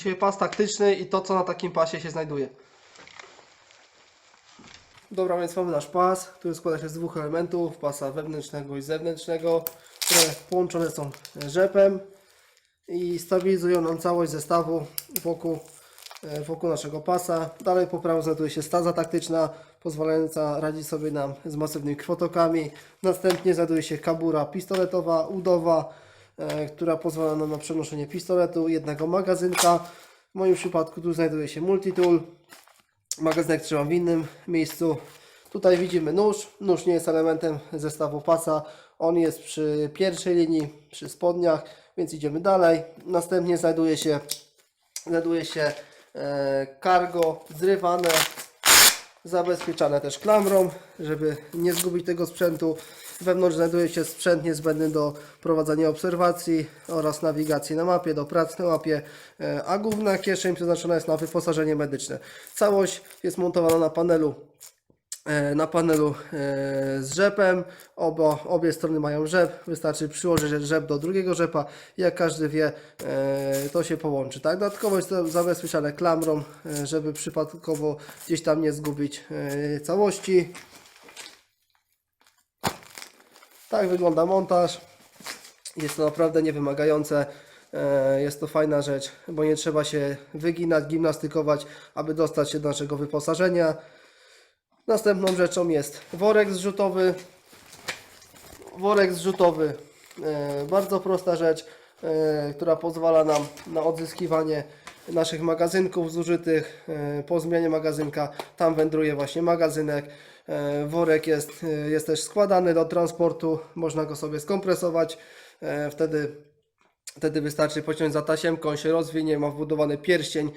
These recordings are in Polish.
Dzisiaj pas taktyczny i to, co na takim pasie się znajduje. Dobra, więc mamy nasz pas, który składa się z dwóch elementów, pasa wewnętrznego i zewnętrznego, które połączone są rzepem i stabilizują nam całość zestawu wokół, e, wokół naszego pasa. Dalej po prawo znajduje się staza taktyczna, pozwalająca radzić sobie nam z masywnymi krwotokami. Następnie znajduje się kabura pistoletowa, udowa, która pozwala nam na przenoszenie pistoletu, jednego magazynka. W moim przypadku tu znajduje się multitool. Magazynek trzymam w innym miejscu. Tutaj widzimy nóż. Nóż nie jest elementem zestawu pasa. On jest przy pierwszej linii, przy spodniach, więc idziemy dalej. Następnie znajduje się, znajduje się e, cargo zrywane, zabezpieczane też klamrą, żeby nie zgubić tego sprzętu. Wewnątrz znajduje się sprzęt niezbędny do prowadzenia obserwacji oraz nawigacji na mapie, do pracy na mapie, e, a główna kieszeń przeznaczona jest na wyposażenie medyczne. Całość jest montowana na panelu na panelu e, z rzepem. Oba, obie strony mają rzep. Wystarczy przyłożyć rzep do drugiego rzepa. Jak każdy wie, e, to się połączy. Tak? Dodatkowo jest to zabezpieczane klamrą, e, żeby przypadkowo gdzieś tam nie zgubić e, całości. Tak wygląda montaż. Jest to naprawdę niewymagające. E, Jest to fajna rzecz, bo nie trzeba się wyginać, gimnastykować, aby dostać się do naszego wyposażenia. Następną rzeczą jest worek zrzutowy. Worek zrzutowy, e, bardzo prosta rzecz, e, która pozwala nam na odzyskiwanie naszych magazynków zużytych. E, Po zmianie magazynka tam wędruje właśnie magazynek. Worek jest, jest też składany do transportu, można go sobie skompresować. Wtedy Wtedy wystarczy pociąć za tasiemką, on się rozwinie, ma wbudowany pierścień,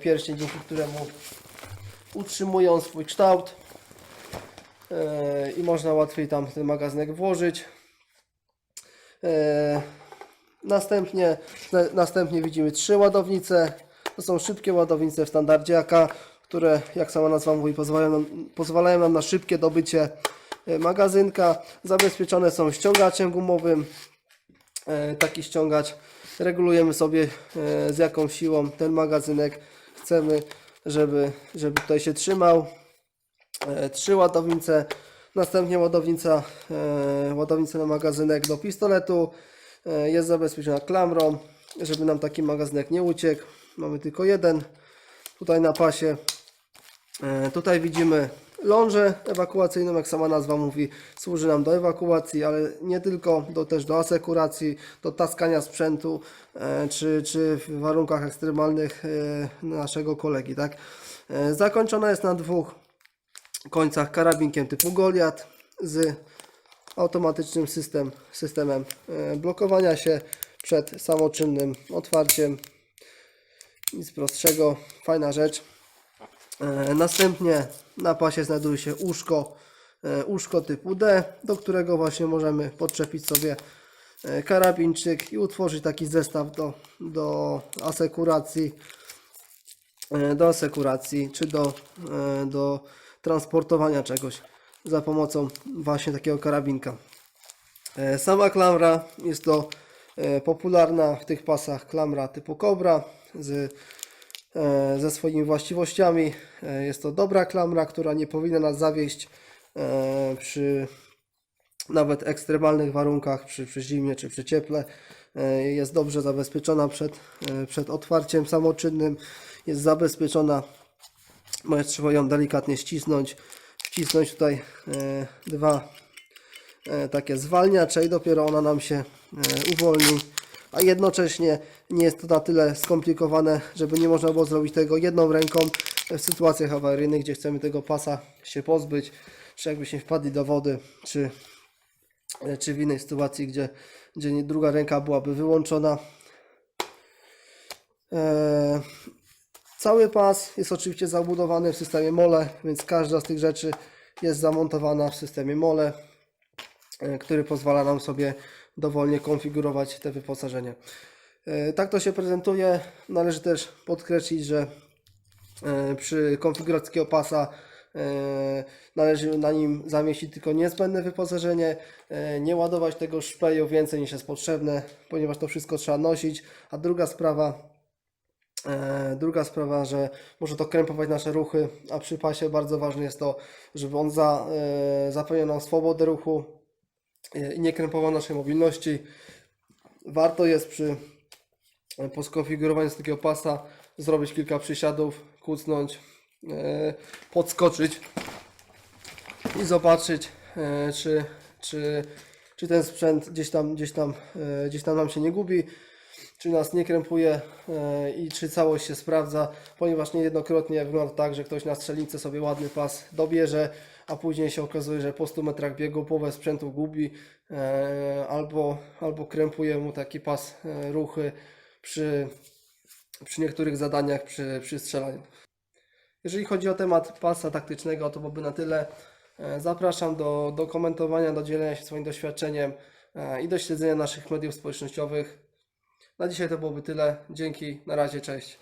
pierścień dzięki któremu utrzymują swój kształt i można łatwiej tam ten magazynek włożyć. E, Następnie, na- następnie widzimy trzy ładownice. To są szybkie ładownice w standardzie AK, które jak sama nazwa mówi pozwalają nam, pozwalają nam na szybkie dobycie e, magazynka. Zabezpieczone są ściągaczem gumowym. E, Taki ściągacz regulujemy sobie e, z jaką siłą ten magazynek chcemy, żeby, żeby tutaj się trzymał e, trzy ładownice, następnie ładownica, e, ładownica na magazynek do pistoletu, e, jest zabezpieczona klamrą, żeby nam taki magazynek nie uciekł, mamy tylko jeden tutaj na pasie, E, Tutaj widzimy lążę ewakuacyjną, jak sama nazwa mówi, służy nam do ewakuacji, ale nie tylko, do, też do asekuracji, do taskania sprzętu, e, czy, czy w warunkach ekstremalnych e, naszego kolegi. Tak? E, Zakończona jest na dwóch końcach karabinkiem typu Goliat z automatycznym system, systemem e, blokowania się przed samoczynnym otwarciem. Nic prostszego, fajna rzecz. E, Następnie na pasie znajduje się łóżko, e, łóżko typu D, do którego właśnie możemy podczepić sobie e, karabinczyk i utworzyć taki zestaw do, do asekuracji, e, do asekuracji czy do, e, do transportowania czegoś za pomocą właśnie takiego karabinka. E, Sama klamra jest to e, popularna w tych pasach klamra typu Cobra z, e, ze swoimi właściwościami. Jest to dobra klamra, która nie powinna nas zawieść przy nawet ekstremalnych warunkach, przy, przy zimie czy przy cieple. Jest dobrze zabezpieczona przed, przed otwarciem samoczynnym. Jest zabezpieczona, trzeba ją delikatnie ścisnąć, wcisnąć tutaj e, dwa e, takie zwalniacze i dopiero ona nam się e, uwolni. A jednocześnie nie jest to na tyle skomplikowane, żeby nie można było zrobić tego jedną ręką w sytuacjach awaryjnych, gdzie chcemy tego pasa się pozbyć, czy jakbyśmy wpadli do wody, czy, czy w innej sytuacji, gdzie, gdzie druga ręka byłaby wyłączona. E, Cały pas jest oczywiście zabudowany w systemie MOLE, więc każda z tych rzeczy jest zamontowana w systemie MOLE, e, który pozwala nam sobie dowolnie konfigurować te wyposażenie. E, Tak to się prezentuje. Należy też podkreślić, że e, przy konfiguracji takiego pasa należy na nim zamieścić tylko niezbędne wyposażenie, nie ładować tego szpeju więcej niż jest potrzebne, ponieważ to wszystko trzeba nosić. A druga sprawa, Druga sprawa, że może to krępować nasze ruchy, a przy pasie bardzo ważne jest to, żeby on za, e, zapewniał nam swobodę ruchu e, i nie krępował naszej mobilności. Warto jest przy e, po skonfigurowaniu takiego pasa zrobić kilka przysiadów, kucnąć, e, podskoczyć i zobaczyć, e, czy, czy, czy ten sprzęt gdzieś tam, gdzieś, tam, e, gdzieś tam nam się nie gubi, czy nas nie krępuje e, i czy całość się sprawdza, ponieważ niejednokrotnie wygląda tak, że ktoś na strzelnicy sobie ładny pas dobierze, a później się okazuje, że po 100 metrach biegu połowę sprzętu gubi e, albo, albo krępuje mu taki pas e, ruchy przy, przy niektórych zadaniach przy, przy strzelaniu. Jeżeli chodzi o temat pasa taktycznego, to byłoby na tyle. Zapraszam do, do komentowania, do dzielenia się swoim doświadczeniem i do śledzenia naszych mediów społecznościowych. Na dzisiaj to byłoby tyle. Dzięki, na razie, cześć.